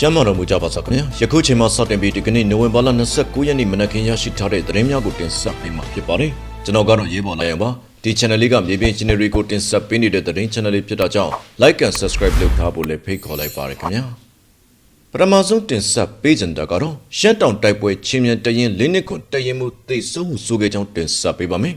ကျမ်းမာတော်မူကြပါစေခင်ဗျာယခုချိန်မှာစတင်ပြီးဒီကနေ့နိုဝင်ဘာလ29ရက်နေ့မနက်ခင်းရရှိထားတဲ့သတင်းများကိုတင်ဆက်ပေးမှာဖြစ်ပါတယ်ကျွန်တော်ကတော့ရေးပေါ်လိုက်ရပါဒီ channel လေးကမြေပြင် channel တွေကိုတင်ဆက်ပေးနေတဲ့သတင်း channel လေးဖြစ်တာကြောင့် like and subscribe လုပ်ထားဖို့လည်းဖိတ်ခေါ်လိုက်ပါရခင်ဗျာပထမဆုံးတင်ဆက်ပေးကြတာကတော့ရှမ်းတောင်တိုက်ပွဲချင်းမြန်တရင်လင်းနစ်ခွန်တရင်မှုသိဆုံးမှုဆိုခဲ့ကြောင်းတင်ဆက်ပေးပါမယ်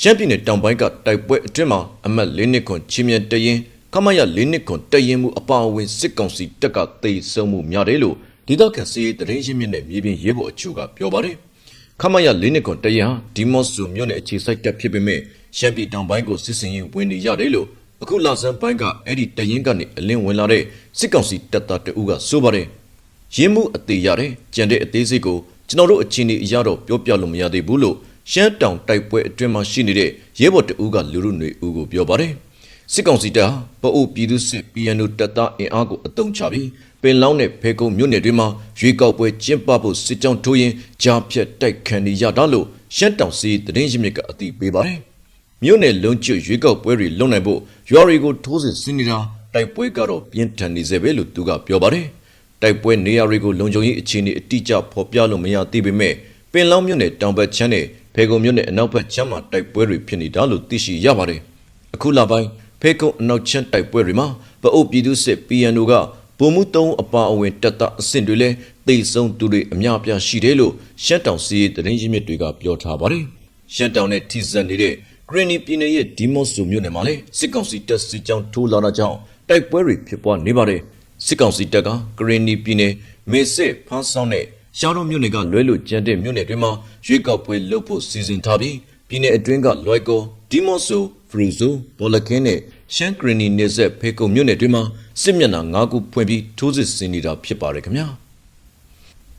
ရှမ်းပြည်နယ်တောင်ပိုင်းကတိုက်ပွဲအတွင်းမှာအမတ်လင်းနစ်ခွန်ချင်းမြန်တရင် ခမရလေးနှစ်ခွန်တရင်မှုအပါအဝင်စစ်ကောင်စီတပ်ကသိဆုံးမှုများတယ်လို့ဒေသခံစီးရေးသတင်းရင်းမြစ်နဲ့မြေပြင်ရဲဘော်အချို့ကပြောပါတယ်။ခမရလေးနှစ်ခွန်တရင်ဟာဒီမော့ဆူမြို့နယ်အခြေစိုက်တပ်ဖြစ်ပေမဲ့ရှမ်းပြည်တောင်ပိုင်းကိုစစ်စင်ရေးဝင်နေရတယ်လို့အခုလာဆန်းပိုင်းကအဲ့ဒီတရင်ကနေအလင်းဝင်လာတဲ့စစ်ကောင်စီတပ်သားတအူးကဆိုပါတယ်။ရင်းမှုအသေးရတယ်ကြံတဲ့အသေးစိတ်ကိုကျွန်တော်တို့အချင်းဒီအရတော့ပြောပြလို့မရသေးဘူးလို့ရှမ်းတောင်တိုက်ပွဲအတွင်းမှာရှိနေတဲ့ရဲဘော်တအူးကလူလူຫນွေဦးကိုပြောပါတယ်။ စစ်ကောင်စီတပ်ဟာပအိုးပြည်သူစစ် PNO တပ်သားအင်အားကိုအုံချပြီးပင်လောင်းနဲ့ဖေကုံမြို့နယ်တွေမှာရွေးကောက်ပွဲကျင်းပဖို့စစ်ကြောင်းထိုးရင်ကြားဖြတ်တိုက်ခံနေရတာလို့ရှမ်းတောင်စီသတင်းရင်းမြစ်ကအသိပေးပါတယ်။မြို့နယ်လုံးကျွရွေးကောက်ပွဲတွေလုပ်နိုင်ဖို့ရွာတွေကိုထိုးစစ်ဆင်နေတာတိုက်ပွဲကတော့ပြင်းထန်နေစေပဲလို့သူကပြောပါတယ်။တိုက်ပွဲနေရာတွေကိုလုံခြုံရေးအခြေအနေအတိအကျဖော်ပြလို့မရသေးပေမဲ့ပင်လောင်းမြို့နယ်တောင်ဘက်ချမ်းနဲ့ဖေကုံမြို့နယ်အနောက်ဘက်ချမ်းမှာတိုက်ပွဲတွေဖြစ်နေတာလို့သိရှိရပါတယ်။အခုလပိုင်း ဖေကုံအနောက်ချမ်းတိုက်ပွဲတွေမှာပအုပ်ပြည်သူစစ် PNO ကပုံမှုသုံးအပါအဝင်တပ်သားအဆင့်တွေလည်းတိတ်ဆုံးသူတွေအများအပြားရှိတယ်လို့ရှမ်းတောင်စီးသတင်းရင်းမြစ်တွေကပြောထားပါတယ်။ရှမ်းတောင်နဲ့ထိစပ်နေတဲ့ဂရနီပြည်နယ်ရဲ့ဒီမော့ဆိုမြို့နယ်မှာလည်းစစ်ကောင်စီတပ်စစ်ကြောင်းထိုးလာတာကြောင့်တိုက်ပွဲတွေဖြစ်ပွားနေပါတယ်။စစ်ကောင်စီတပ်ကဂရနီပြည်နယ်မေစစ်ဖန်းဆောင်နဲ့ရှားတော်မြို့နယ်ကလွဲလို့ကျန်တဲ့မြို့နယ်တွေမှာရွေးကောက်ပွဲလုပ်ဖို့စီစဉ်ထားပြီးပြည်နယ်အတွင်းကလွိုက်ကောဒီမော့ဆိုဖရူဇိုဘောလကင်းနဲ့ ရှန်ဂရနီနယ်ဆက်ဖေကုံမြို့နယ်တွေမှာစစ်မျက်နှာ၅ခုဖွင့်ပြီးထိုးစစ်ဆင်နေတာဖြစ်ပါတယ်ခင်ဗျာ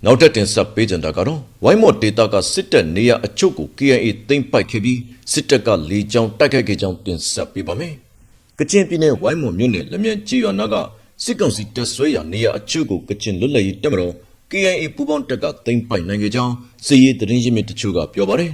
နောက်ထပ်တင်ဆက်ပေးကြတာကတော့ဝိုင်းမော်ဒေတာကစစ်တပ်နေရအချုပ်ကို KIA သိမ်းပိုက်ခဲ့ပြီးစစ်တပ်ကလေကြောင်းတိုက်ခိုက်ခဲ့ကြောင်းတင်ဆက်ပေးပါမယ်ကချင်ပြည်နယ်ဝိုင်းမော်မြို့နယ်လမြန်ကြီးရွာနာကစစ်ကောင်စီတပ်ဆွဲရာနေရအချုပ်ကိုကချင်လွတ်လပ်ရေးတပ်မတော် KIA ပူးပေါင်းတပ်ကသိမ်းပိုက်နိုင်ခဲ့ကြောင်းစစ်ရေးသတင်းရင်းမြစ်တချို့ကပြောပါတယ်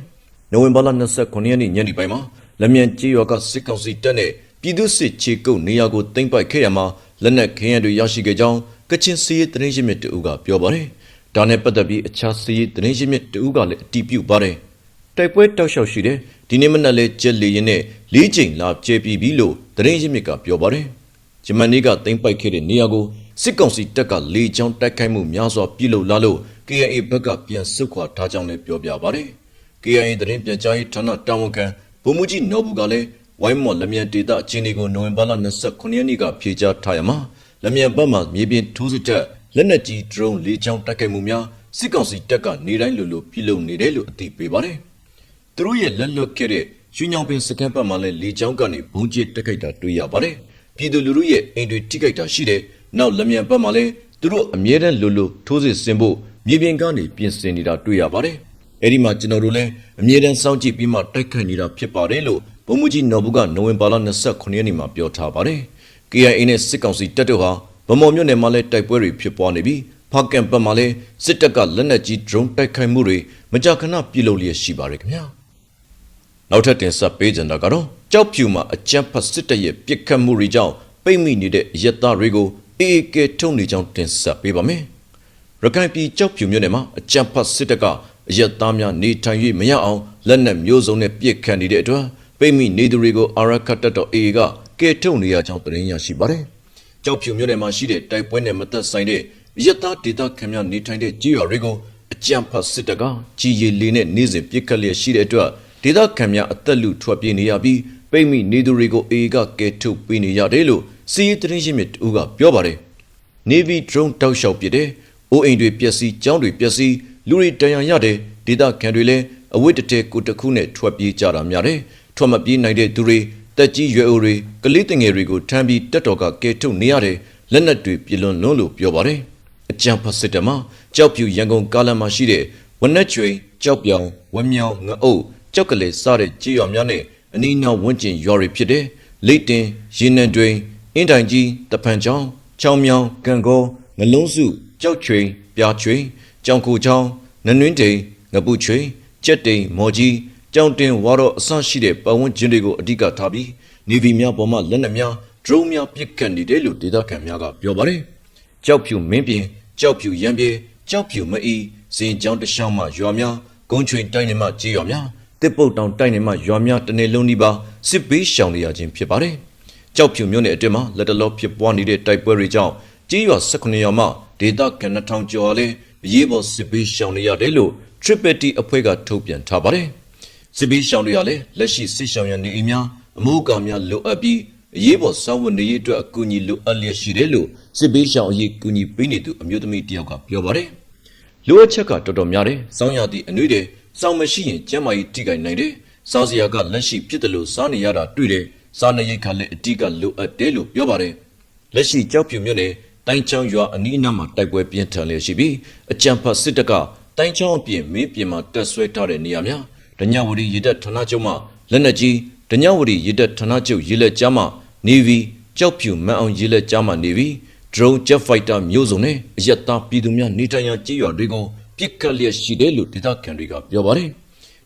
နိုဝင်ဘာလ29ရက်နေ့ညနေပိုင်းမှာလမြန်ကြီးရွာကစစ်ကောင်စီတပ်နဲ့ ပြည်သူစစ်ခြေကုပ်နေရာကိုသိမ်းပိုက်ခဲ့ရမှာလက်နက်ခဲယမ်းတွေရရှိခဲ့ကြောင်းကချင်စီးရီးသတင်းရင်းမြစ်တအူးကပြောပါတယ်။ဒါနဲ့ပတ်သက်ပြီးအခြားစီးရီးသတင်းရင်းမြစ်တအူးကလည်းအတည်ပြုပါတယ်။တိုက်ပွဲတောက်လျှောက်ရှိတယ်ဒီနေ့မနက်လဲကျက်လီရင်နဲ့လေးချိန်လာကျဲပြီးပြီလို့သတင်းရင်းမြစ်ကပြောပါတယ်။ဂျမန်နီကသိမ်းပိုက်ခဲ့တဲ့နေရာကိုစစ်ကောင်စီတပ်ကလေကြောင်းတိုက်ခိုက်မှုများစွာပြုလုပ်လာလို့ KIA ဘက်ကပြန်ဆုတ်ခွာထားကြောင်းလည်းပြောပြပါတယ်။ KIA သတင်းပြန်ကြားရေးဌာနတာဝန်ခံဗိုလ်မှူးကြီးနော်ဘူးကလည်း ဝိုင်းမော်လက်မြန်ဒေတာအခြေအနေကိုနိုဝင်ဘာလ29ရက်နေ့ကဖြေကြားထားရမှာလက်မြန်ဘက်မှမြေပြင်ထိုးစစ်တပ်လက်နက်ကြီး drone လေးချောင်းတိုက်ခိုက်မှုများစစ်ကောင်စီတပ်ကနေတိုင်းလိုလိုပြုလုပ်နေတယ်လို့အသိပေးပါတယ်။သူတို့ရဲ့လက်လွတ်ခဲ့တဲ့ရွှေညောင်ပင်စကန်ဘက်မှလည်းလေချောင်းကနေဘုံကျစ်တိုက်ခိုက်တာတွေ့ရပါတယ်။ပြည်သူလူထုရဲ့အိမ်တွေထိခိုက်တာရှိတယ်။နောက်လက်မြန်ဘက်မှလည်းသူတို့အမြဲတမ်းလိုလိုထိုးစစ်ဆင်ဖို့မြေပြင်ကနေပြင်ဆင်နေတာတွေ့ရပါတယ်။အဲဒီမှာကျွန်တော်တို့လည်းအမြဲတမ်းစောင့်ကြည့်ပြီးမှတိုက်ခိုက်နေတာဖြစ်ပါတယ်လို့ ဗိုလ်မှူးကြီးနော်ဘူးကနိုဝင်ဘာလ29ရက်နေ့မှာပြောထားပါတယ်။ KIA နဲ့စစ်ကောင်စီတပ်တို့ဟာဗမော်မြို့နယ်မှာလည်းတိုက်ပွဲတွေဖြစ်ပွားနေပြီးဖားကန်ဘက်မှာလည်းစစ်တပ်ကလက်နက်ကြီး drone တိုက်ခိုက်မှုတွေမကြာခဏပြုလုပ်လျက်ရှိပါတယ်ခင်ဗျာ။နောက်ထပ်တင်ဆက်ပေးကြတာကတော့ကြောက်ဖြူမှာအကြမ်းဖက်စစ်တပ်ရဲ့ပစ်ခတ်မှုတွေကြောင့်ပိတ်မိနေတဲ့ရက်သားတွေကိုအေအေကဲထုံနေကြောင်းတင်ဆက်ပေးပါမယ်။ရခိုင်ပြည်ကြောက်ဖြူမြို့နယ်မှာအကြမ်းဖက်စစ်တပ်ကအရက်သားများနေထိုင်၍မရအောင်လက်နက်မျိုးစုံနဲ့ပစ်ခတ်နေတဲ့အတွက် ပိတ်မိနေသူတွေကိုအာရခတ်တပ်တော် AA ကကဲထုတ်နေရကြောင်းသတင်းရရှိပါတယ်။ကြောက်ဖြူမြို့နယ်မှာရှိတဲ့တိုက်ပွဲနဲ့မသက်ဆိုင်တဲ့ရက်သားဒေသခံများနေထိုင်တဲ့ကြေးရွာတွေကိုအကြမ်းဖက်စစ်တပ်ကကြီးရီလေးနဲ့နေစဉ်ပစ်ခတ်လျက်ရှိတဲ့အတွက်ဒေသခံများအသက်လူထွက်ပြေးနေရပြီးပိတ်မိနေသူတွေကို AA ကကဲထုတ်ပေးနေရတယ်လို့စီးရီးသတင်းရင်းမြစ်တူကပြောပါတယ်။ Navy drone တောက်လျှောက်ပစ်တယ်။အိုးအိမ်တွေပျက်စီးကျောင်းတွေပျက်စီးလူတွေတန်ရန်ရတယ်ဒေသခံတွေလည်းအဝတ်တတဲကိုတခုနဲ့ထွက်ပြေးကြတာများတယ်။ ထွက်မပြေးနိုင်တဲ့သူတွေတက်ကြီးရွယ်အိုတွေကလေးတငယ်တွေကိုထမ်းပြီးတက်တော်ကကဲထုတ်နေရတယ်လက်နက်တွေပြလွန်လွန်းလို့ပြောပါတယ်အကြံဖတ်စစ်တမှာကြောက်ပြူရန်ကုန်ကားလမ်းမှာရှိတဲ့ဝနက်ချွေကြောက်ပြောင်ဝမ်းမြောင်ငအုပ်ကြောက်ကလေးစတဲ့ကြေးရွာများနဲ့အနီးနားဝန်းကျင်ရွာတွေဖြစ်တဲ့လိတ်တင်ရေနံတွင်အင်းတိုင်ကြီးတဖန်ချောင်းချောင်းမြောင်ကံကောငလုံးစုကြောက်ချွေပြားချွေကြောင်ကိုချောင်းနနွင်းတိန်ငပုချွေကြက်တိန်မော်ကြီး ကြောင်တင်ဝါတော့အဆရှိတဲ့ပတ်ဝန်းကျင်တွေကိုအဓိကထားပြီးနေဗီများပေါ်မှလက်နက်များဒရုန်းများပစ်ခတ်နေတယ်လို့ဒေသခံများကပြောပါတယ်။ကြောက်ဖြူမင်းပြင်ကြောက်ဖြူရံပြေကြောက်ဖြူမအီစင်ကြောင်းတရှောင်းမှရွာများဂုံချွင်တိုင်းနေမှကြေးရွာများတစ်ပုတ်တောင်တိုင်းနေမှရွာများတနေလုံးဒီပါစစ်ဘေးရှောင်နေရခြင်းဖြစ်ပါတယ်ကြောက်ဖြူမြို့နယ်အတွင်းမှာလက်တလောဖြစ်ပွားနေတဲ့တိုက်ပွဲတွေကြောင့်ကြေးရွာ18ရွာမှဒေသခံ2000ကျော်လည်းအရေးပေါ်စစ်ဘေးရှောင်နေရတယ်လို့ Triple T အဖွဲ့ကထုတ်ပြန်ထားပါတယ် စစ်ဘေးရှောင်တွေကလည်းလက်ရှိစစ်ရှောင်ရနေအိမ်များအမိုးအကာများလိုအပ်ပြီးအရေးပေါ်စောင့်ဝတ်နေရေးအတွက်အကူအညီလိုအပ်လျက်ရှိတယ်လို့စစ်ဘေးရှောင်အရေးကူညီပေးနေသူအမျိုးသမီးတယောက်ကပြောပါတယ်။လိုအပ်ချက်ကတော်တော်များတယ်။စောင်းရသည့်အနှွေးတယ်။စောင်းမရှိရင်ကျန်းမာရေးထိခိုက်နိုင်တယ်။စားစရာကလက်ရှိဖြစ်တယ်လို့စားနေရတာတွေ့တယ်။စားနေရိတ်ခါလည်းအတိကလိုအပ်တယ်လို့ပြောပါတယ်။လက်ရှိကြောက်ဖြူမြို့နယ်တိုင်းချောင်းရွာအနီးအနားမှာတိုက်ပွဲပြင်းထန်လျက်ရှိပြီးအကြံဖတ်စစ်တပ်ကတိုင်းချောင်းအပြင်မင်းပြင်မှာတက်ဆွဲထားတဲ့နေရာများ ဒညဝရီရစ်တပ်ဌာနချုပ်မှလက်နက်ကြီးဒညဝရီရစ်တပ်ဌာနချုပ်ရေလက်ကြားမှနေဗီကြောက်ဖြူမန်အောင်ရေလက်ကြားမှနေဗီ drone jet fighter မျိုးစုံနဲ့အရက်သားပြည်သူများနေထိုင်ရာကြေးရွာတွေကိုပစ်ခတ်လျက်ရှိတယ်လို့ဒေသခံတွေကပြောပါတယ်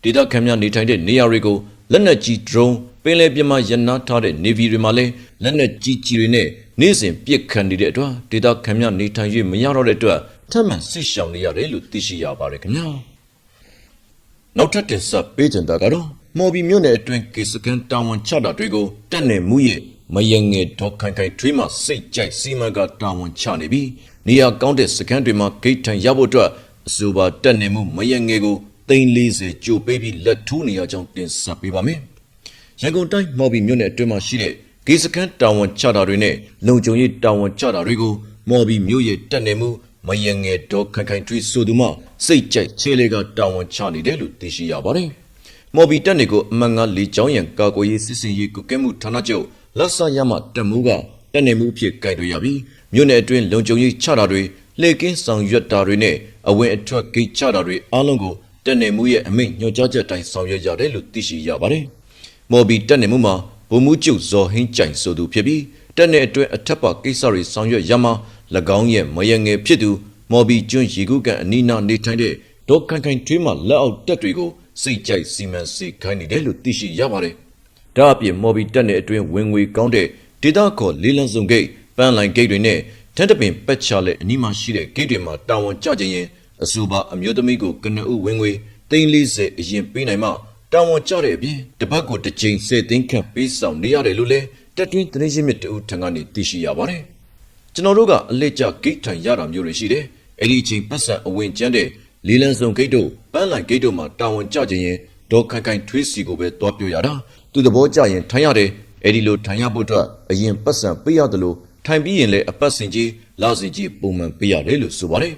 ဒေသခံများနေထိုင်တဲ့နေရာတွေကိုလက်နက်ကြီး drone ပင်လယ်ပြင်မှာရန်နာထားတဲ့ navy တွေမှာလည်းလက်နက်ကြီးကြီးတွေနဲ့နေ့စဉ်ပစ်ခတ်နေတဲ့အတွက်ဒေသခံများနေထိုင်၍မရတော့တဲ့အတွက်ထပ်မံဆစ်ရှောင်နေရတယ်လို့သိရှိရပါတယ်ခင်ဗျာ နောက်ထပ်တင်ဆက်ပေးကြတာကတော့မော်ဘီမြို့နယ်အတွင်းကေစကန်တာဝန်ချတာတွေကိုတက်နေမှုရဲ့မယငယ်ဒေါခိုင်ခိုင်ထွေးမှစိတ်ကြိုက်စီမံကတာဝန်ချနေပြီးနေရာကောင်းတဲ့စကန်တွေမှာဂိတ်ထန်ရဖို့အတွက်အဆိုပါတက်နေမှုမယငယ်ကို340ကြိုပေးပြီးလက်ထိုးနေရကြောင်းတင်ဆက်ပေးပါမယ်ရန်ကုန်တိုင်းမော်ဘီမြို့နယ်အတွင်းမှာရှိတဲ့ဂေစကန်တာဝန်ချတာတွေနဲ့လုံခြုံရေးတာဝန်ချတာတွေကိုမော်ဘီမြို့ရဲ့တက်နေမှု မယငယ်ဒေါခိုင်ခိုင်ထွေးဆိုသူမှစိတ်ကြိုက်ခြေလေကတာဝန်ချနေတယ်လို့သိရှိရပါတယ်မော်ဘီတက်နေကိုအမှန်ကလေးချောင်းရံကာကွယ်ရေးစစ်စင်ရေးကုကဲမှုဌာနချုပ်လက်ဆရမတက်မှုကတက်နေမှုဖြစ်ကြိုက်တွေ့ရပြီးမြို့နယ်အတွင်းလုံခြုံရေးချတာတွေလေကင်းဆောင်ရွက်တာတွေနဲ့အဝင်အထွက်ဂိတ်ချတာတွေအားလုံးကိုတက်နေမှုရဲ့အမိန့်ညွှန်ကြားချက်တိုင်းဆောင်ရွက်ရတယ်လို့သိရှိရပါတယ်။မော်ဘီတက်နေမှုမှာဗိုလ်မှူးချုပ်ဇော်ဟင်းကြိုင်ဆိုသူဖြစ်ပြီးတက်နေအတွင်းအထက်ပါကိစ္စတွေဆောင်ရွက်ရမှာ၎ င်းရဲ့မယငယ်ဖြစ်သူမော်ဘီကျွန်းရေကူးကန်အနီးနားနေထိုင်တဲ့ဒေါက်ခိုင်ခိုင်ထွေးမှလက်အောက်တက်တွေကိုစိတ်ကြိုက်စီမံစိတ်ခိုင်းနေတယ်လို့သိရှိရပါတယ်။ဒါအပြင်မော်ဘီတက်နယ်အတွင်းဝင်ငွေကောင်းတဲ့ဒေတာခေါ်လေးလံစုံဂိတ်ပန်းလိုင်ဂိတ်တွေနဲ့ထန်းတပင်ပက်ချလက်အနီးမှာရှိတဲ့ဂိတ်တွေမှာတာဝန်ကျခြင်းရင်အဆိုပါအမျိုးသမီးကိုကနအုပ်ဝင်ငွေ340အရင်ပေးနိုင်မှတာဝန်ကျတဲ့အပြင်တပတ်ကိုတစ်ကြိမ်စေသိန်းခန့်ပေးဆောင်နေရတယ်လို့လည်းတက်တွင်းသတင်းရင်းမြစ်တဦးထံကနေသိရှိရပါတယ်။ ကျွန်တော်တို့ကအလက်ကျဂိတ်ထံရတာမျိုးတွေရှိတယ်။အဲ့ဒီအချိန်ပတ်စံအဝင်ကျန်းတဲ့လေးလံစုံဂိတ်တို့ပန်းလိုင်ဂိတ်တို့မှာတာဝန်ကျခြင်းရင်ဒေါ်ခိုင်ခိုင်ထွေးစီကိုပဲတွားပြောရတာသူသဘောကျရင်ထိုင်ရတယ်အဲ့ဒီလိုထိုင်ရဖို့အတွက်အရင်ပတ်စံပေးရတယ်လို့ထိုင်ပြီးရင်လည်းအပတ်စင်ကြီးလာစင်ကြီးပုံမှန်ပေးရတယ်လို့ဆိုပါတယ်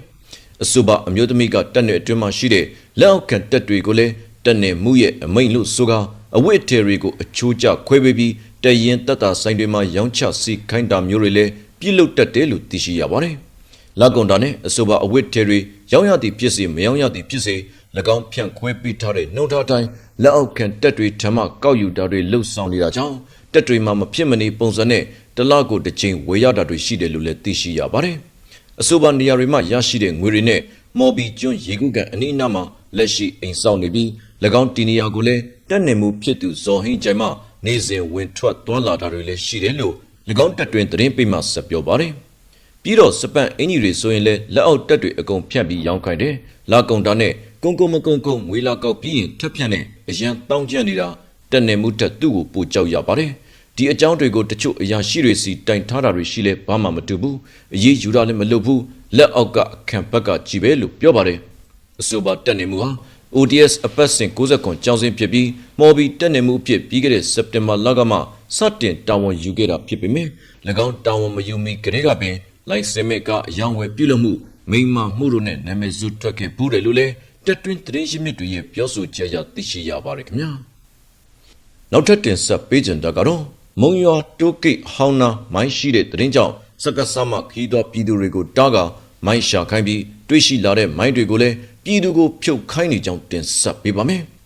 အဆိုပါအမျိုးသမီးကတက်နယ်အတွင်းမှာရှိတဲ့လက်အောက်ခံတက်တွေကိုလည်းတက်နယ်မှုရဲ့အမိန့်လို့ဆိုကာအဝိထေတွေကိုအချိုးကျခွဲပေးပြီးတရင်တက်တာဆိုင်တွေမှာရောင်းချစီခိုင်းတာမျိုးတွေလည်း ပြုလုပ်တတ်တယ်လို့သိရှိရပါတယ်။လက်ကွန်တာနဲ့အဆိုပါအဝိထေတွေရောင်းရသည့်ဖြစ်စေမရောင်းရသည့်ဖြစ်စေ၎င်းဖြန့်ခွဲပေးထားတဲ့နှုတ်ထားတိုင်းလက်အောက်ခံတက်တွေထမကောက်ယူတာတွေလှုပ်ဆောင်နေတာကြောင့်တက်တွေမှာမဖြစ်မနေပုံစံနဲ့တလောက်ကိုတစ်ချိန်ဝေရတာတွေရှိတယ်လို့လည်းသိရှိရပါတယ်။အဆိုပါနေရာတွေမှာရရှိတဲ့ငွေတွေနဲ့မော်ဘီကျွန်းရေကူးကန်အနီးအနားမှာလက်ရှိအိမ်ဆောင်နေပြီး၎င်းတီနေယာကိုလည်းတက်နေမှုဖြစ်သူဇော်ဟင်းကျိုင်မှနေစဉ်ဝင်ထွက်သွားလာတာတွေလည်းရှိတယ်လို့၎ င်းတက်တွင်သတင်းပေးမှဆက်ပြောပါတယ်။ပြီးတော့စပန်အင်ကြီးတွေဆိုရင်လည်းလက်အောက်တက်တွေအကုန်ဖြတ်ပြီးရောင်းခိုင်းတယ်။လာကုန်တာနဲ့ကုန်းကုန်းမကုန်းကုန်းငွေလာကောက်ပြီးရင်ထက်ဖြန့်နဲ့အရန်တောင်းကျန်နေတာတက်နေမှုတက်သူ့ကိုပိုကြောက်ရပါတယ်။ဒီအကြောင်းတွေကိုတချို့အရာရှိတွေစီတိုင်ထားတာတွေရှိလဲဘာမှမတူဘူး။အရေးယူတာလည်းမလုပ်ဘူး။လက်အောက်ကအခန့်ဘက်ကကြည်ပဲလို့ပြောပါတယ်။အဆိုပါတက်နေမှုဟာ ODS အပတ်စဉ်60ခွန်ကျောင်းစင်းဖြစ်ပြီးမော်ဘီတက်နေမှုအဖြစ်ပြီးခဲ့တဲ့စက်တင်ဘာလကမှ စတင်တာဝန်ယူခဲ့တာဖြစ်ပေမဲ့၎င်းတာဝန်မယူမီကလေးကပင်လိုက်စမစ်ကအယောင်ဝယ်ပြုလုပ်မှုမိမမှုတို့နဲ့နာမည်စုထွက်ခဲ့ဘူးတယ်လို့လည်းတက်တွင်းသတင်းရင်းမြစ်တွေရဲ့ပြောဆိုချက်အရသိရှိရပါတယ်ခင်ဗျာနောက်ထပ်တင်ဆက်ပေးကြတာကတော့မုံရွာတိုးကိတ်ဟောင်းနာမိုင်းရှိတဲ့သတင်းကြောင့်စက္ကစမခီးတော်ပြည်သူတွေကိုတားကမိုင်းရှာခိုင်းပြီးတွေ့ရှိလာတဲ့မိုင်းတွေကိုလည်းပြည်သူကိုဖြုတ်ခိုင်းနေကြောင်းတင်ဆက်ပေးပါမယ်။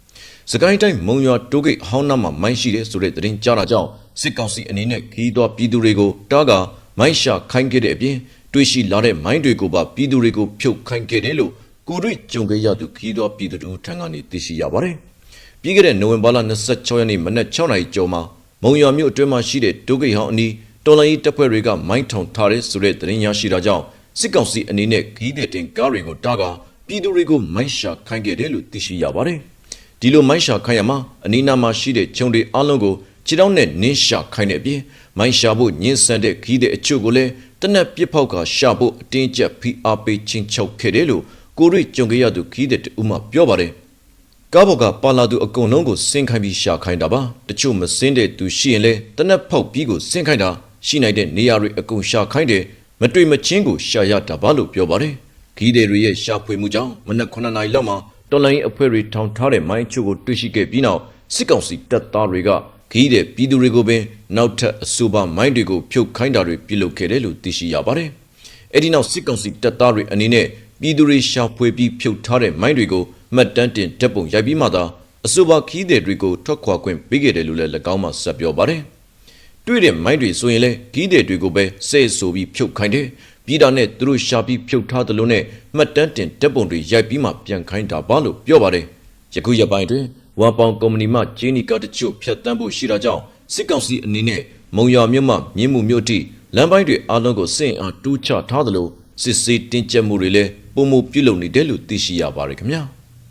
စကိုင်းတိုင်းမုံရွာတိုးဂိတ်ဟောင်းနာမှာမိုင်းရှိတဲ့ဆိုတဲ့သတင်းကြားတာကြောင့်စစ်ကောင်စီအနေနဲ့ခီးသွွားပြည်သူတွေကိုတားကမိုင်းရှာခိုင်းခဲ့တဲ့အပြင်တွေ့ရှိလာတဲ့မိုင်းတွေကိုပါပြည်သူတွေကိုဖြုတ်ခိုင်းခဲ့တယ်လို့ကိုတွေ့ကြုံခဲ့ရသူခီးသွွားပြည်သူတို့ထံကနေသိရှိရပါတယ်။ပြီးခဲ့တဲ့နိုဝင်ဘာလ26ရက်နေ့မနက်6နာရီကျော်မှာမုံရွာမြို့အတွင်းမှာရှိတဲ့တိုးဂိတ်ဟောင်းအနီးတော်လိုင်းတပ်ဖွဲ့တွေကမိုင်းထောင်ထားတဲ့ဆိုတဲ့သတင်းရရှိတာကြောင့်စစ်ကောင်စီအနေနဲ့ခီးတဲ့တင်ကားတွေကိုတားကပြည်သူတွေကိုမိုင်းရှာခိုင်းခဲ့တယ်လို့သိရှိရပါတယ်။ ဒီလိုမိုင်းရှာခိုင်းရမှာအနီးနားမှာရှိတဲ့ခြုံတွေအလုံးကိုခြေထောက်နဲ့နင်းရှာခိုင်းတဲ့အပြင်မိုင်းရှာဖို့ညှင်းဆန်တဲ့ခီးတဲ့အချို့ကိုလည်းတနက်ပစ်ဖောက်ကရှာဖို့အတင်းကျပ်ဖိအားပေးချင်းချုပ်ခဲ့တယ်လို့ကိုရိကြုံခဲ့ရသူခီးတဲ့တူမှပြောပါတယ်။ကားဘော်ကပါလာသူအကုန်လုံးကိုစင်ခိုင်းပြီးရှာခိုင်းတာပါတချို့မစင်းတဲ့သူရှိရင်လဲတနက်ဖောက်ပြီးကိုစင်ခိုင်းတာရှိနိုင်တဲ့နေရာတွေအကုန်ရှာခိုင်းတယ်မတွေ့မချင်းကိုရှာရတာပါလို့ပြောပါတယ်ခီးတဲ့တွေရဲ့ရှာဖွေမှုကြောင့်မနက်9နာရီလောက်မှာ တော်လိုင်းအဖွဲ့တွေထောင်ထားတဲ့မိုင်းချို့ကိုတွေ့ရှိခဲ့ပြီးနောက်စစ်ကောင်စီတပ်သားတွေကခီးတဲ့ပြည်သူတွေကိုပင်နောက်ထပ်အဆိုပါမိုင်းတွေကိုဖြုတ်ခိုင်းတာတွေပြုလုပ်ခဲ့တယ်လို့သိရှိရပါတယ်အဲ့ဒီနောက်စစ်ကောင်စီတပ်သားတွေအနေနဲ့ပြည်သူတွေရှာဖွေပြီးဖြုတ်ထားတဲ့မိုင်းတွေကိုမှတ်တမ်းတင်တပ်ပုံရိုက်ပြီးမှသာအဆိုပါခီးတဲ့တွေကိုထွက်ခွာခွင့်ပေးခဲ့တယ်လို့လည်း၎င်းမှဆက်ပြောပါတယ်။တွေ့တဲ့မိုင်းတွေဆိုရင်လည်းခီးတဲ့တွေကိုပဲစိတ်ဆိုပြီးဖြုတ်ခိုင်းတယ်။ ပြီးတာနဲ့သူတို့ရှာပြီးဖြုတ်ထားတယ်လို့နဲ့မှတ်တမ်းတင်တပ်ပုံတွေရိုက်ပြီးမှပြန်ခိုင်းတာပါလို့ပြောပါတယ်။ယခုရက်ပိုင်းတွင်ဝမ်ပေါင်ကုမ္ပဏီမှဂျင်းနီကတချို့ဖျက်ဆီးဖို့ရှိတာကြောင့်စစ်ကောင်စီအနေနဲ့မုံရွာမြို့မှမြင်းမှုမြို့ထိလမ်းပိုင်းတွေအားလုံးကိုစင့်အားတူးချထားသလိုစစ်စေးတင်းကျပ်မှုတွေလည်းပုံမှုပြုလုပ်နေတယ်လို့သိရှိရပါတယ်ခင်ဗျာ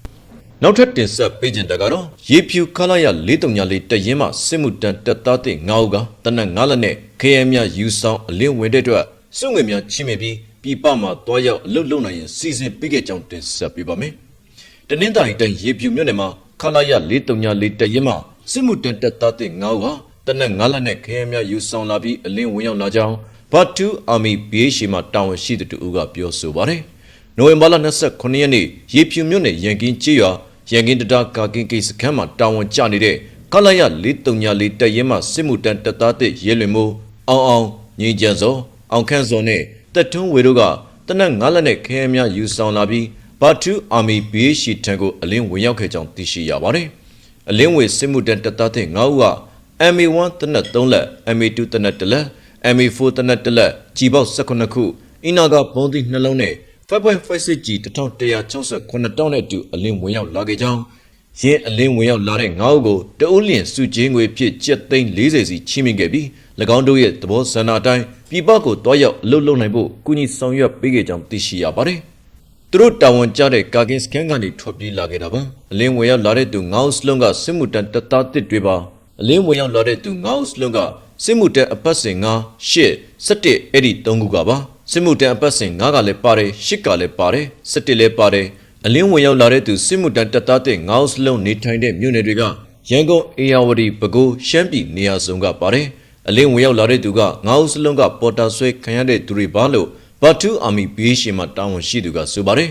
။နောက်ထပ်တင်ဆက်ပေးခြင်းတကတော့ရေဖြူခလာရ434တရင်မှစစ်မှုတန်းတက်သားတဲ့ငါးဦးကတနက်9လက်နဲ့ခရဲမြယူဆောင်အလင်းဝင်တဲ့အတွက် စုငွေများချင်းမြပြီးပြည်ပမှာတွားရောက်အလုပ်လုပ်နိုင်ရင်စီစဉ်ပေးခဲ့ကြောင်းတင်ဆက်ပေးပါမယ်။တနင်္သာရီတိုင်းရေဖြူမြို့နယ်မှာခလာရ434တရင်မှစစ်မှုတန်းတက်သားတဲ့ငါးဦးဟာတနက်9လက်နဲ့ခရဲမြယူဆောင်လာပြီးအလင်းဝင်ရောက်လာကြောင်းဘတ်တူအာမီ BH မှာတာဝန်ရှိသူတူကပြောဆိုပါတယ်။နိုဝင်ဘာလ29ရက်နေ့ရေဖြူမြို့နယ်ရန်ကင်းကျေးရွာရန်ကင်းတတားကာကင်းကိစ္စခန်းမှာတာဝန်ကျနေတဲ့ကလာရ434တပ်ရဲမှစစ်မှုတန်းတပ်သားတဲ့ရဲလွင်မိုးအောင်အောင်ငင်းကြံစော အောင်ခန့်စောနဲ့တက်ထွန်းဝေတို့ကတနက်9လက်နဲ့ခဲယမ်းများယူဆောင်လာပြီးဘာတူအာမီ BH ထံကိုအလင်းဝင်ရောက်ခဲ့ကြောင်းသိရှိရပါတယ်။အလင်းဝေစစ်မှုတန်းတပ်သားတဲ့9ဦးက MA1 တနက်3လက် MA2 တနက်1လက် MA4 တနက်1လက်ကြီးပေါက်18ခုအင်နာကဘုံသီးနှလုံးနဲ့ 5.56G 1168တောင်းနဲ့အတူအလင်းဝင်ရောက်လာခဲ့ကြောင်းရင်းအလင်းဝင်ရောက်လာတဲ့ငါးဦးကိုတအုပ်လျင်စုချင်းငွေဖြစ်ကျပ်သိန်း40စီချီးမြှင့်ခဲ့ပြီး၎င်းတို့ရဲ့သဘောဆန္ဒအတိုင်း ပြည်ပကိုတွားရောက်အလုပ်လုပ်နိုင်ဖို့ကုညီဆောင်ရွက်ပေးခဲ့ကြောင်းသိရှိရပါတယ်။သူတို့တာဝန်ကျတဲ့ကာကင်စကန်ကနေထွက်ပြေးလာခဲ့တာပါအလင်းဝင်ရောက်လာတဲ့သူငါးဦးစလုံးကစစ်မှုတန်းတပ်သားတစ်တွေပါအလင်းဝင်ရောက်လာတဲ့သူငါးဦးစလုံးကစစ်မှုတန်းအပတ်စဉ်9 8 17အဲ့ဒီ3ခုကပါစစ်မှုတန်းအပတ်စဉ်9ကလည်းပါတယ်10ကလည်းပါတယ်17လည်းပါတယ်အလင်းဝင်ရောက်လာတဲ့သူစစ်မှုတန်းတပ်သားတဲ့9ဦးစလုံးနေထိုင်တဲ့မြို့နယ်တွေကရန်ကုန်အေရဝတီပဲခူးရှမ်းပြည်နေရာစုံကပါတယ် အလင်းဝင်ရောက်လာတဲ့သူက9ဦးစလုံးကပေါ်တာဆွဲခံရတဲ့သူတွေပါလို့ဘတ်တူအာမီဘီရှီမှာတာဝန်ရှိသူကဆိုပါတယ်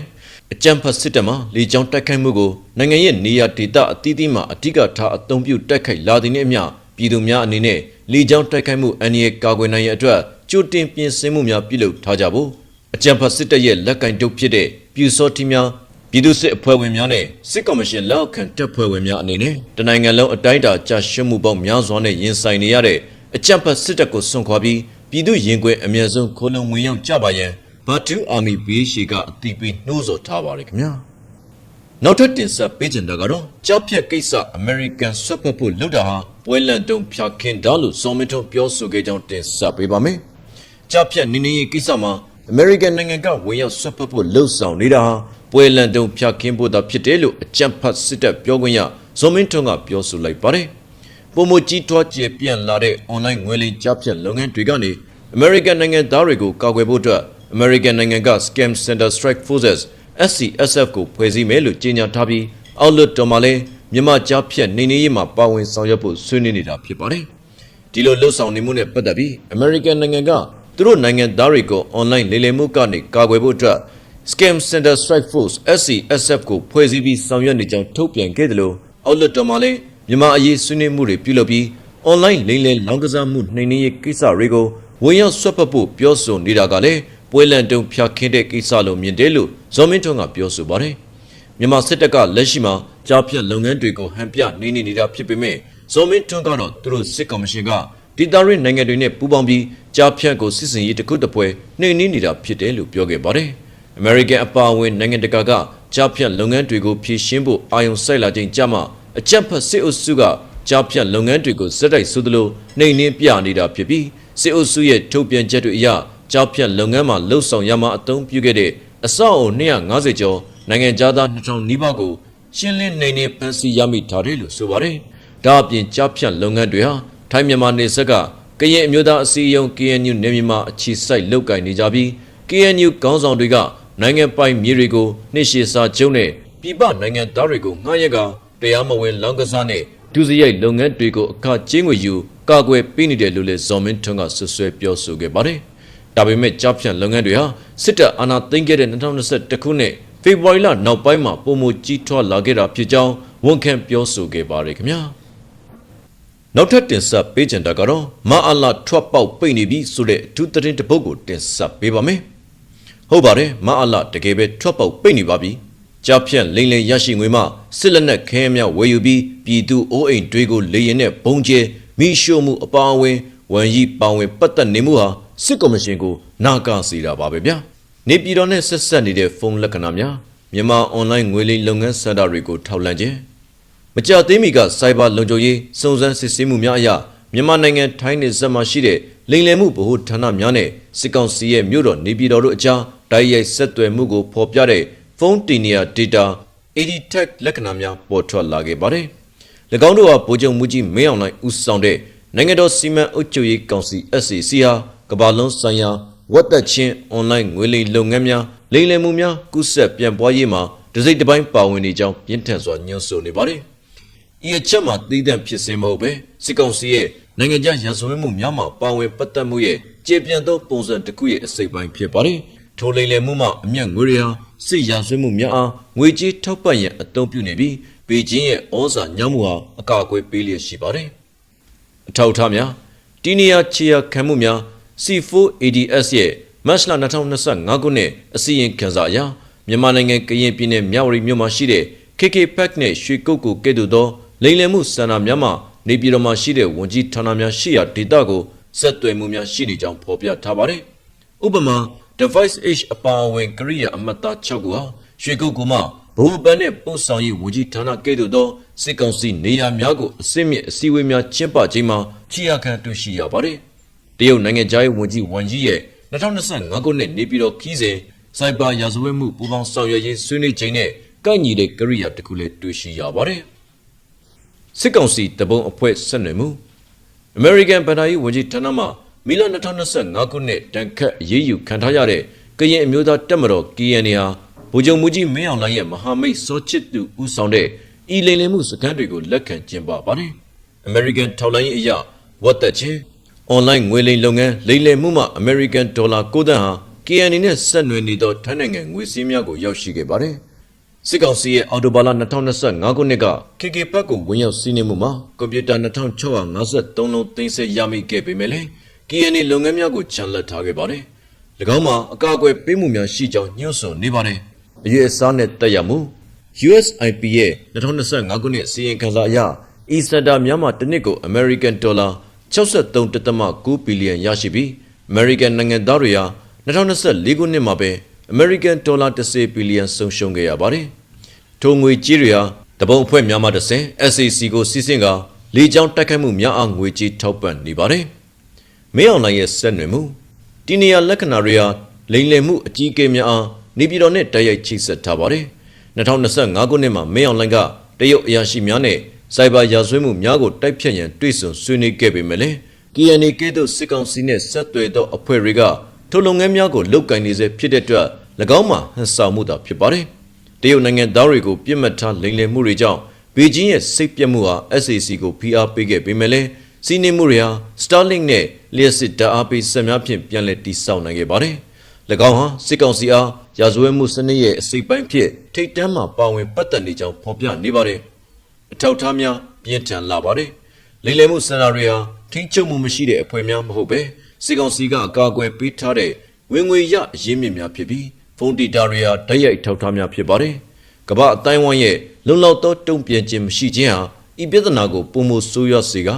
အကြံဖတ်စစ်တပ်မှလေကြောင်းတိုက်ခိုက်မှုကိုနိုင်ငံရဲ့နေရာဒေသအသီးသီးမှာအထူးကထားအသုံးပြုတိုက်ခိုက်လာတဲ့နေ့အမျှပြည်သူများအနေနဲ့လေကြောင်းတိုက်ခိုက်မှုအန္တရာယ်ကာကွယ်နိုင်ရန်အတွက်ကြိုတင်ပြင်ဆင်မှုများပြုလုပ်ထားကြဖို့အကြံဖတ်စစ်တပ်ရဲ့လက်ကင်တုပ်ဖြစ်တဲ့ပြူစောတီများပြည်သူ့စစ်အဖွဲ့ဝင်များနဲ့စစ်ကော်မရှင်လက်အောက်ခံတပ်ဖွဲ့ဝင်များအနေနဲ့တနိုင်ငံလုံးအတိုင်းအတာကြာရှင်းမှုပေါင်းများစွာနဲ့ရင်ဆိုင်နေရတဲ့ အကြံဖတ်စစ်တပ်ကိုစွန့်ခွာပြီးပြည်သူရင်ခွင်အမြဲဆုံးခိုးလုံဝင်ရောက်ကြပါရန်ဘာတူအာမီဘေးရှီကအတိပေးနှိုးဆော်ထားပါတယ်ခင်ဗျာနောက်ထပ်တင်ဆက်ပေးချင်တာကတော့ကြောက်ဖြက်ကိစ္စအမေရိကန်ဆွတ်ဖက်ဖို့လုပ်တာဟာပွဲလန့်တုံဖြာခင်းတာလို့ဇော်မင်းထွန်းပြောဆိုခဲ့ကြောင်းတင်ဆက်ပေးပါမယ်။ကြောက်ဖြက်နေနေရေးကိစ္စမှာအမေရိကန်နိုင်ငံကဝင်ရောက်ဆွတ်ဖက်ဖို့လှုံ့ဆော်နေတာဟာပွဲလန့်တုံဖြာခင်းဖို့သာဖြစ်တယ်လို့အကြံဖတ်စစ်တပ်ပြောခွင့်ရဇော်မင်းထွန်းကပြောဆိုလိုက်ပါတယ်။ ပုံမကြီးထွားကျပြန့်လာတဲ့အွန်လိုင်းငွေလိမ်ကြောက်ဖြက်လုပ်ငန်းတွေကနေအမေရိကန်နိုင်ငံသားတွေကိုကာကွယ်ဖို့အတွက်အမေရိကန်နိုင်ငံက Scam Center Strike Forces SCSF ကိုဖွဲ့စည်းမယ်လို့ကြေညာထားပြီးအောက်လွတ်တော်မှာလည်းမြန်မာကြားဖြတ်နေနေရေးမှာပါဝင်ဆောင်ရွက်ဖို့ဆွေးနွေးနေတာဖြစ်ပါတယ်။ဒီလိုလှုပ်ဆောင်နေမှုနဲ့ပတ်သက်ပြီးအမေရိကန်နိုင်ငံကသူတို့နိုင်ငံသားတွေကိုအွန်လိုင်းလေလည်မှုကနေကာကွယ်ဖို့အတွက် Scam Center Strike Force SCSF ကိုဖွဲ့စည်းပြီးဆောင်ရွက်နေကြောင်းထုတ်ပြန်ခဲ့တယ်လို့အောက်လွတ်တော်မှာလည်း မြန်မာအရေးဆွေးနွေးမှုတွေပြုလုပ်ပြီးအွန်လိုင်းလိမ်လည်လောင်းကစားမှုနှိမ်နင်းရေးကိစ္စတွေကိုဝင်ရောက်ဆွတ်ဖက်ဖို့ပြောဆိုနေတာကလည်းပွဲလန့်တုံဖျားခင်းတဲ့ကိစ္စလို့မြင်တယ်လို့ဇော်မင်းထွန်းကပြောဆိုပါတယ်။မြန်မာစစ်တပ်ကလက်ရှိမှာကြားဖြတ်လုပ်ငန်းတွေကိုဟန်ပြနေနေနေတာဖြစ်ပေမဲ့ဇော်မင်းထွန်းကတော့သူတို့စစ်ကော်မရှင်ကဒေတာရင်းနိုင်ငံတွေနဲ့ပူးပေါင်းပြီးကြားဖြတ်ကိုစစ်စင်ရေးတစ်ခုတစ်ပွဲနှိမ်နင်းနေတာဖြစ်တယ်လို့ပြောခဲ့ပါတယ်။ American အပါအဝင်နိုင်ငံတကာကကြားဖြတ်လုပ်ငန်းတွေကိုဖြည့်ရှင်းဖို့အာရုံစိုက်လာခြင်းကြမှာ အကြက်ဖက်စစ်အုပ်စုကကြားဖြတ်လုပ်ငန်းတွေကိုစက်တိုက်ဆိုသလိုနှိမ်နင်းပြနေတာဖြစ်ပြီးစစ်အုပ်စုရဲ့ထုတ်ပြန်ချက်တွေအရကြောက်ဖြတ်လုပ်ငန်းမှာလှုပ်ဆောင်ရမှာအသုံးပြုခဲ့တဲ့အဆောက်အုံ250ကျော်နိုင်ငံသား2000နီးပါးကိုရှင်းလင်းနေနေဖန်ဆီးရမိထားတယ်လို့ဆိုပါတယ်။ဒါအပြင်ကြောက်ဖြတ်လုပ်ငန်းတွေဟာထိုင်းမြန်မာနယ်စပ်ကကရင်အမျိုးသားအစည်းအရုံး KNU နေပြည်တော်အခြေစိုက်လုပ်ကိုင်နေကြပြီး KNU ခေါင်းဆောင်တွေကနိုင်ငံပိုင်မြေတွေကိုနှိရှိစာချုပ်နဲ့ပြည်ပနိုင်ငံသားတွေကိုငှားရက်က တရားမဝင်လောင်းကစားနဲ့ဒုစရိုက်လုပ်ငန်းတွေကိုအခကျင်းငွေယူကာကွယ်ပေးနေတယ်လို့လည်းဇော်မင်းထွန်းကဆွဆွဲပြောဆိုခဲ့ပါတယ်။ဒါပေမဲ့ကြောက်ဖြန့်လုပ်ငန်းတွေဟာစစ်တပ်အာဏာသိမ်းခဲ့တဲ့2021ခုနှစ်ဖေဖော်ဝါရီလနောက်ပိုင်းမှာပုံမကြီးထွားလာခဲ့တာဖြစ်ကြောင်းဝန်ခံပြောဆိုခဲ့ပါတယ်ခင်ဗျာ။နောက်ထပ်တင်ဆက်ပေးချင်တာကတော့မအားလာထွက်ပေါက်ပိတ်နေပြီဆိုတဲ့အထူးသတင်းတစ်ပုဒ်ကိုတင်ဆက်ပေးပါမယ်။ဟုတ်ပါတယ်မအားလာတကယ်ပဲထွက်ပေါက်ပိတ်နေပါပြီ။ ကြောက်ဖြန့်လိမ့်လိမ့်ရရှိငွေမှစစ်လက်နက်ခဲယမ်းများဝယ်ယူပြီးပြည်သူအိုးအိမ်တွေကိုလေရင်နဲ့ဘုံကျဲမိရှို့မှုအပါအဝင်ဝန်ကြီးပါဝင်ပတ်သက်နေမှုဟာစစ်ကော်မရှင်ကိုနာကာစီတာပါပဲဗျာ။နေပြည်တော်နဲ့ဆက်ဆက်နေတဲ့ဖုန်းလက္ခဏာများမြန်မာအွန်လိုင်းငွေလိမ်လုပ်ငန်းစင်တာတွေကိုထောက်လှမ်းခြင်းမကြသေးမီကစိုက်ဘာလုံခြုံရေးစုံစမ်းစစ်ဆေးမှုများအရမြန်မာနိုင်ငံထိုင်းနယ်စပ်မှာရှိတဲ့လိမ်လည်မှုဗဟိုဌာနများနဲ့စစ်ကောင်စီရဲ့မြို့တော်နေပြည်တော်တို့အကြားတိုက်ရိုက်ဆက်သွယ်မှုကိုဖော်ပြတဲ့ ဖုန်းတီနီယာ data AD-Tech လက္ခဏာများပေါ်ထွက်လာခဲ့ပါတယ်။၎င်းတို့ဟာဗိုလ်ချုပ်မှုကြီးမင်းအောင်လှိုင်ဦးဆောင်တဲ့နိုင်ငံတော်စီမံအုပ်ချုပ်ရေးကောင်စီ SCC ဟာကမ္ဘာလုံးဆိုင်ရာဝတ်သက်ချင်းအွန်လိုင်းငွေလိမ်လုပ်ငန်းများလိမ်လည်မှုများကုဆက်ပြန်ပွားရေးမှာတစိမ့်တစ်ပိုင်းပါဝင်နေကြောင်းပြင်းထန်စွာညွှန်ဆိုနေပါတယ်။ဤအချက်မှာတည်တံ့ဖြစ်စင်မဟုတ်ပဲစစ်ကောင်စီရဲ့နိုင်ငံခြားရန်စွဲမှုများမှာပါဝင်ပတ်သက်မှုရဲ့ကျေပြန့်သောပုံစံတစ်ခုရဲ့အစိပ်ပိုင်းဖြစ်ပါတယ်။ ထိုလိမ်လည်မှုမှအမျက်ငွေတွေဟာစစ်ရန်စွဲမှုများအားငွေကြေးထောက်ပံ့ရန်အသုံးပြုနေပြီးပေကျင်းရဲ့ဩဇာညောင်းမှုဟာအကာအကွယ်ပေးလျက်ရှိပါတယ်။အထောက်အထားများတီနီယာချီယာခံမှုများ C4ADS ရဲ့မတ်လ2025ခုနှစ်အစည်းအဝေးခန်းစာအရမြန်မာနိုင်ငံကရင်ပြည်နယ်မြဝတီမြို့မှာရှိတဲ့ KK Pack နဲ့ရွှေကုတ်ကိုကဲ့သို့သောလိမ်လည်မှုစံနာများမှာနေပြည်တော်မှာရှိတဲ့ဝန်ကြီးဌာနများရှိရာဒေသကိုဆက်သွယ်မှုများရှိနေကြောင်းဖော်ပြထားပါတယ်။ဥပမာ Device H အပါအဝင်ကရိယာအမတ်သား6ခုဟာရွှေကုတ်ကူမှဘူပန်နဲ့ပို့ဆောင်ရေးဝန်ကြီးဌာနကဲ့သို့သောစစ်ကောင်စီနေရာများကိုအစစ်မြစ်အစည်းအဝေးများကျင်းပခြင်းမှာချီရခံတွေ့ရှိရပါတယ်။တရုတ်နိုင်ငံသားရေးဝန်ကြီးဝမ်ကြီးရဲ့2025ခုနှစ်နေပြည်တော်ခီးစဉ်စိုက်ဘာရာဇဝတ်မှုပူးပေါင်းဆောင်ရွက်ရေးဆွေးနွေးခြင်းနဲ့ကိုက်ညီတဲ့ကရိယာတစ်ခုလည်းတွေ့ရှိရပါတယ်။စစ်ကောင်စီတပုံအဖွဲ့ဆက်နွယ်မှု American ဗန်ဒါယီဝန်ကြီးဌာနမှ မီလ2025ခုနှစ်တန်ခတ်ရေးယူခံထားရတဲ့ကရင်အမျိုးသားတက်မတော် KNA ဟာဗိုလ်ချုပ်မူကြီးမင်းအောင်လှိုင်ရဲ့မဟာမိတ်စောချစ်သူဦးဆောင်တဲ့ဤလိမ်လည်မှုစခန်းတွေကိုလက်ခံကျင်းပပါတယ်။ American ထောက်လိုင်းရေးအရာဝတ်သက်ချင်းအွန်လိုင်းငွေလိမ်လုပ်ငန်းလိမ်လည်မှုမှ American ဒေါ်လာ9သန်းဟာ KNA နဲ့ဆက်နွယ်နေသောထိုင်းနိုင်ငံငွေစည်းများကိုရောက်ရှိခဲ့ပါတယ်။စစ်ကောင်စီရဲ့အော်တိုဘာလ2025ခုနှစ်က KK ဘက်ကိုဝင်ရောက်စီးနင်းမှုမှာကွန်ပျူတာ2653လုံးသိမ်းဆည်းရမိခဲ့ပေမဲ့လည်း KNA လုပ်ငန်းများကိုချန်လက်ထားခဲ့ပါတယ်။၎င်းမှာအကာအကွယ်ပေးမှုများရှိကြောင်းညွှန်ဆိုနေပါတယ်။အရွယ်အစားနဲ့တက်ရမှု USIP ရဲ့2025ခုနှစ်စီရင်ခံစာအရဤစတာများမှာတစ်နှစ်ကို American Dollar 63.9ဘီလီယံရရှိပြီး American နိုင်ငံသားတွေဟာ2024ခုနှစ်မှာပဲ American Dollar 10ဘီလီယံဆုံးရှုံးခဲ့ရပါတယ်။ထိုငွေကြေးတွေဟာတပုံအဖွဲ့များမှတဆင် SAC ကိုစီးဆင်းကလေကြောင်းတိုက်ခိုက်မှုများအားငွေကြေးထောက်ပံ့နေပါတယ်။ မင်းအောင်လှိုင်ရဲ့ဆက်နွယ်မှုတီနီယာလက္ခဏာတွေဟာလိမ်လည်မှုအကြီးအကဲများအားနေပြည်တော်နဲ့တိုက်ရိုက်ချိတ်ဆက်ထားပါတယ်။2025ခုနှစ်မှာမင်းအောင်လှိုင်ကတရုတ်အရာရှိများနဲ့စိုက်ဘာရာဇဝတ်မှုများကိုတိုက်ဖြတ်ရန်တွေ့ဆုံဆွေးနွေးခဲ့ပေမဲ့လည်း KNA ကဲ့သို့စစ်ကောင်စီနဲ့ဆက်သွယ်သောအဖွဲ့တွေကထိုလုပ်ငန်းများကိုလုတ်ကင်နေစေဖြစ်တဲ့အတွက်၎င်းမှာဟန်ဆောင်မှုသာဖြစ်ပါတယ်။တရုတ်နိုင်ငံသားတွေကိုပြစ်မှတ်ထားလိမ်လည်မှုတွေကြောင့်ဘေကျင်းရဲ့စိတ်ပြတ်မှုဟာ SAC ကိုဖိအားပေးခဲ့ပေမဲ့လည်း စီးနှင်းမှုတွေဟာ Starlink နဲ့လျှက်စစ်ဓာတ်အားပေးစက်များဖြင့်ပြန်လည်တည်ဆောက်နိုင်ခဲ့ပါတယ်။၎င်းဟာစစ်ကောင်စီအားရာဇဝတ်မှုစနစ်ရဲ့အစိပ်ပိုင်းဖြစ်ထိတ်တန်းမှပါဝင်ပတ်သက်နေကြောင်းဖော်ပြနေပါတယ်။အထောက်ထားများပြင်းထန်လာပါတယ်။လိမ်လည်မှုစင်တာတွေဟာထိချုပ်မှုမရှိတဲ့အဖွဲ့များမဟုတ်ပဲစစ်ကောင်စီကအကာအကွယ်ပေးထားတဲ့ဝင်ငွေရအရင်းမြစ်များဖြစ်ပြီးဖုန်းတီတာတွေဟာတိုက်ရိုက်ထောက်ထားများဖြစ်ပါတယ်။ကမ္ဘာအတိုင်းဝိုင်းရဲ့လုံလောက်သောတုံ့ပြန်ခြင်းမရှိခြင်းဟာဤပြဿနာကိုပုံမဆိုးရွားစေက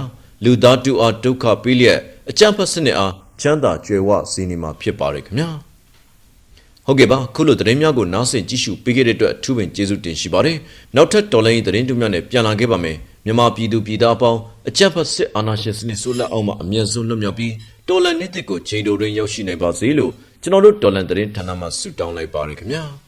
လူသားတူအားဒုက္ခပေးလျက်အကြမ်းဖက်စနစ်အားချမ်းသာကြွယ်ဝစေနေမှာဖြစ်ပါတယ်ခင်ဗျာ။ဟုတ်ကဲ့ပါခုလိုသတင်းများကိုနားဆင်ကြည့်ရှုပေးခဲ့တဲ့အတွက်အထူးပင်ကျေးဇူးတင်ရှိပါတယ်။နောက်ထပ်တော်လိုင်းသတင်းတူများနဲ့ပြန်လာခဲ့ပါမယ်။မြန်မာပြည်သူပြည်သားအပေါင်းအကြက်ဖက်စစ်အာဏာရှင်စနစ်ဆိုးလက်အောက်မှာအမြင့်ဆုံးလွတ်မြောက်ပြီးတော်လန်နေတဲ့ကိုချိန်တိုတွင်ရောက်ရှိနိုင်ပါစေလို့ကျွန်တော်တို့တော်လန်သတင်းဌာနမှဆုတောင်းလိုက်ပါရခင်ဗျာ။